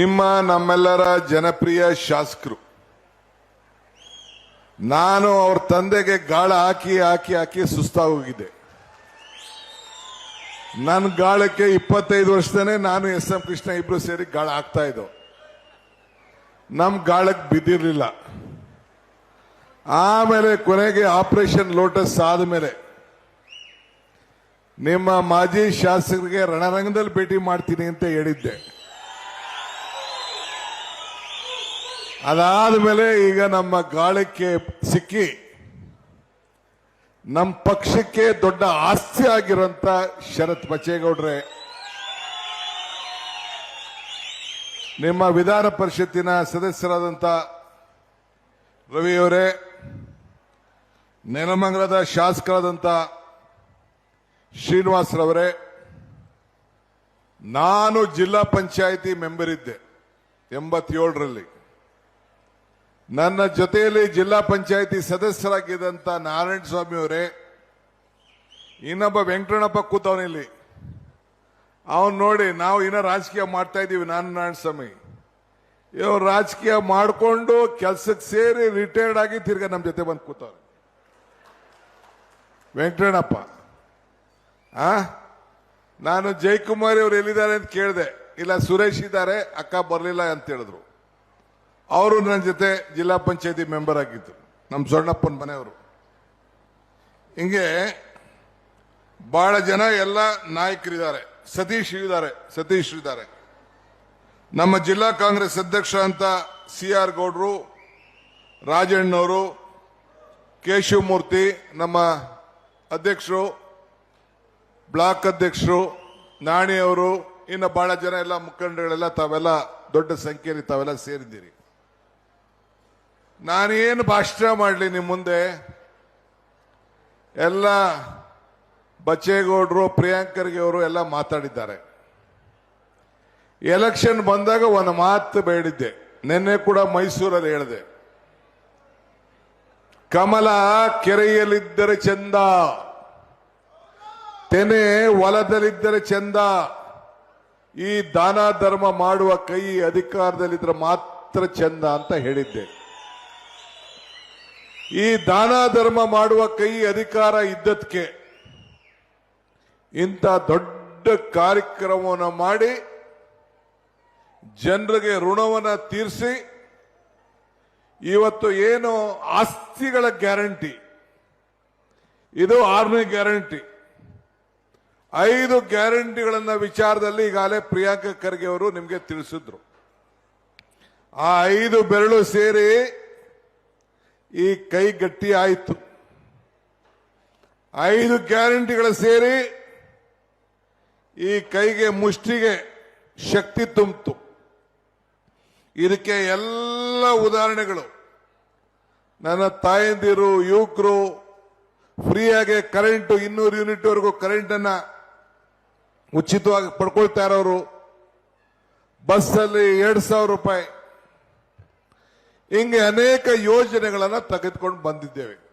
ನಿಮ್ಮ ನಮ್ಮೆಲ್ಲರ ಜನಪ್ರಿಯ ಶಾಸಕರು. ನಾನು ಅವ್ರ ತಂದೆಗೆ ಗಾಳ ಹಾಕಿ ಹಾಕಿ ಹಾಕಿ ಸುಸ್ತಾಗೋಗಿದ್ದೆ ನನ್ನ ಗಾಳಕ್ಕೆ ಇಪ್ಪತ್ತೈದು ವರ್ಷದನೇ ನಾನು ಎಸ್ ಎಂ ಕೃಷ್ಣ ಇಬ್ರು ಸೇರಿ ಗಾಳ ಹಾಕ್ತಾ ಇದ್ದೋ. ನಮ್ ಗಾಳಕ್ಕೆ ಬಿದ್ದಿರಲಿಲ್ಲ. ಆಮೇಲೆ ಕೊನೆಗೆ ಆಪರೇಷನ್ ಲೋಟಸ್ ಆದ ಮೇಲೆ ನಿಮ್ಮ ಮಾಜಿ ಶಾಸಕರಿಗೆ ರಣರಂಗದಲ್ಲಿ ಭೇಟಿ ಮಾಡ್ತೀನಿ ಅಂತ ಹೇಳಿದ್ದೆ. ಅದಾದ್ಮೇಲೆ ಈಗ ನಮ್ಮ ಗಾಳಕ್ಕೆ ಸಿಕ್ಕಿ ನಮ್ಮ ಪಕ್ಷಕ್ಕೆ ದೊಡ್ಡ ಆಸ್ತಿ ಆಗಿರುವಂತ ಶರತ್ ಬಚ್ಚೇಗೌಡ್ರೆ, ನಿಮ್ಮ ವಿಧಾನ ಪರಿಷತ್ತಿನ ಸದಸ್ಯರಾದಂಥ ರವಿಯವರೇ ನೆಲಮಂಗಲದ ಶಾಸಕರಾದಂಥ ಶ್ರೀನಿವಾಸರವರೇ ನಾನು ಜಿಲ್ಲಾ ಪಂಚಾಯಿತಿ ಮೆಂಬರ್ ಇದ್ದೆ ಎಂಬತ್ತೇಳರಲ್ಲಿ. ನನ್ನ ಜೊತೆಯಲ್ಲಿ ಜಿಲ್ಲಾ ಪಂಚಾಯಿತಿ ಸದಸ್ಯರಾಗಿದ್ದಂತ ನಾರಾಯಣ ಸ್ವಾಮಿ ಅವರೇ, ಇನ್ನೊಬ್ಬ ವೆಂಕಟಣ್ಣಪ್ಪ ಕೂತವನಿಲ್ಲಿ. ಅವನ್ ನೋಡಿ ನಾವು ಇನ್ನ ರಾಜಕೀಯ ಮಾಡ್ತಾ ಇದೀವಿ ನಾನು ನಾರಾಯಣ ಸ್ವಾಮಿ. ಇವ್ರು ರಾಜಕೀಯ ಮಾಡಿಕೊಂಡು ಕೆಲ್ಸಕ್ಕೆ ಸೇರಿ ರಿಟೈರ್ಡ್ ಆಗಿ ತಿರ್ಗಾ ನಮ್ಮ ಜೊತೆ ಬಂದು ಕೂತವ್ರೆ. ವೆಂಕಟಣ್ಣಪ್ಪ, ಆ? ನಾನು ಜಯಕುಮಾರಿ ಅವ್ರು ಎಲ್ಲಿದ್ದಾರೆ ಅಂತ ಕೇಳಿದೆ. ಇಲ್ಲ, ಸುರೇಶ್ ಇದ್ದಾರೆ, ಅಕ್ಕ ಬರಲಿಲ್ಲ ಅಂತ ಹೇಳಿದ್ರು. ಅವರು ನನ್ನ ಜೊತೆ ಜಿಲ್ಲಾ ಪಂಚಾಯತಿ ಮೆಂಬರ್ ಆಗಿದ್ದರು ನಮ್ಮ ಸೊಣ್ಣಪ್ಪನ ಮನೆಯವರು. ಹಿಂಗೆ ಬಹಳ ಜನ ಎಲ್ಲ ನಾಯಕರಿದ್ದಾರೆ. ಸತೀಶ್ ಇದ್ದಾರೆ ಸತೀಶ್ ಇದ್ದಾರೆ. ನಮ್ಮ ಜಿಲ್ಲಾ ಕಾಂಗ್ರೆಸ್ ಅಧ್ಯಕ್ಷ ಅಂತ ಸಿ ಆರ್ ಗೌಡ್ರು, ರಾಜಣ್ಣವರು, ಕೇಶವಮೂರ್ತಿ, ನಮ್ಮ ಅಧ್ಯಕ್ಷರು, ಬ್ಲಾಕ್ ಅಧ್ಯಕ್ಷರು ನಾಣಿಯವರು ಇನ್ನು ಬಹಳ ಜನ ಎಲ್ಲ ಮುಖಂಡಗಳೆಲ್ಲ ತಾವೆಲ್ಲ ದೊಡ್ಡ ಸಂಖ್ಯೆಯಲ್ಲಿ ತಾವೆಲ್ಲ ಸೇರಿದ್ದೀರಿ. ನಾನೇನು ಭಾಷಣ ಮಾಡಲಿ ನಿಮ್ಮ ಮುಂದೆ? ಎಲ್ಲ ಬಚ್ಚೇಗೌಡರು, ಪ್ರಿಯಾಂಕರ್ಗೆ ಅವರು ಎಲ್ಲ ಮಾತಾಡಿದ್ದಾರೆ. ಎಲೆಕ್ಷನ್ ಬಂದಾಗ ಒಂದು ಮಾತು ಬೇಡಿದ್ದೆ. ನಿನ್ನೆ ಕೂಡ ಮೈಸೂರಲ್ಲಿ ಹೇಳಿದೆ. ಕಮಲ ಕೆರೆಯಲ್ಲಿದ್ದರೆ ಚಂದ. ತೆನೆ ಹೊಲದಲ್ಲಿದ್ದರೆ ಚಂದ. ಈ ದಾನ ಧರ್ಮ ಮಾಡುವ ಕೈ ಅಧಿಕಾರದಲ್ಲಿದ್ದರೆ ಮಾತ್ರ ಚಂದ ಅಂತ ಹೇಳಿದ್ದೆ. ಈ ದಾನ ಧರ್ಮ ಮಾಡುವ ಕೈ ಅಧಿಕಾರ ಇದ್ದದಕ್ಕೆ ಇಂಥ ದೊಡ್ಡ ಕಾರ್ಯಕ್ರಮವನ್ನು ಮಾಡಿ ಜನರಿಗೆ ಋಣವನ್ನು ತೀರಿಸಿ ಇವತ್ತು ಏನು ಆಸ್ತಿಗಳ ಗ್ಯಾರಂಟಿ, ಇದು ಆರನೇ ಗ್ಯಾರಂಟಿ. ಐದು ಗ್ಯಾರಂಟಿಗಳನ್ನ ವಿಚಾರದಲ್ಲಿ ಈಗಾಗಲೇ ಪ್ರಿಯಾಂಕ ಖರ್ಗೆ ಅವರು ನಿಮಗೆ ತಿಳಿಸಿದ್ರು. ಆ ಐದು ಬೆರಳು ಸೇರಿ ಈ ಕೈ ಗಟ್ಟಿ ಆಯಿತು. ಐದು ಗ್ಯಾರಂಟಿಗಳ ಸೇರಿ ಈ ಕೈಗೆ ಮುಷ್ಟಿಗೆ ಶಕ್ತಿ ತುಂಬಿತು. ಇದಕ್ಕೆ ಎಲ್ಲ ಉದಾಹರಣೆಗಳು. ನನ್ನ ತಾಯಂದಿರು, ಯುವಕರು, ಫ್ರೀಯಾಗಿ ಕರೆಂಟ್, ಇನ್ನೂರು ಯೂನಿಟ್ ವರೆಗೂ ಕರೆಂಟ್ ಅನ್ನ ಉಚಿತವಾಗಿ ಪಡ್ಕೊಳ್ತಾ ಇರೋರು. ಬಸ್ಸಲ್ಲಿ ಎರಡು ಸಾವಿರ ರೂಪಾಯಿ. ಹಿಂಗೆ ಅನೇಕ ಯೋಜನೆಗಳನ್ನ ತೆಗೆದುಕೊಂಡು ಬಂದಿದ್ದೇವೆ.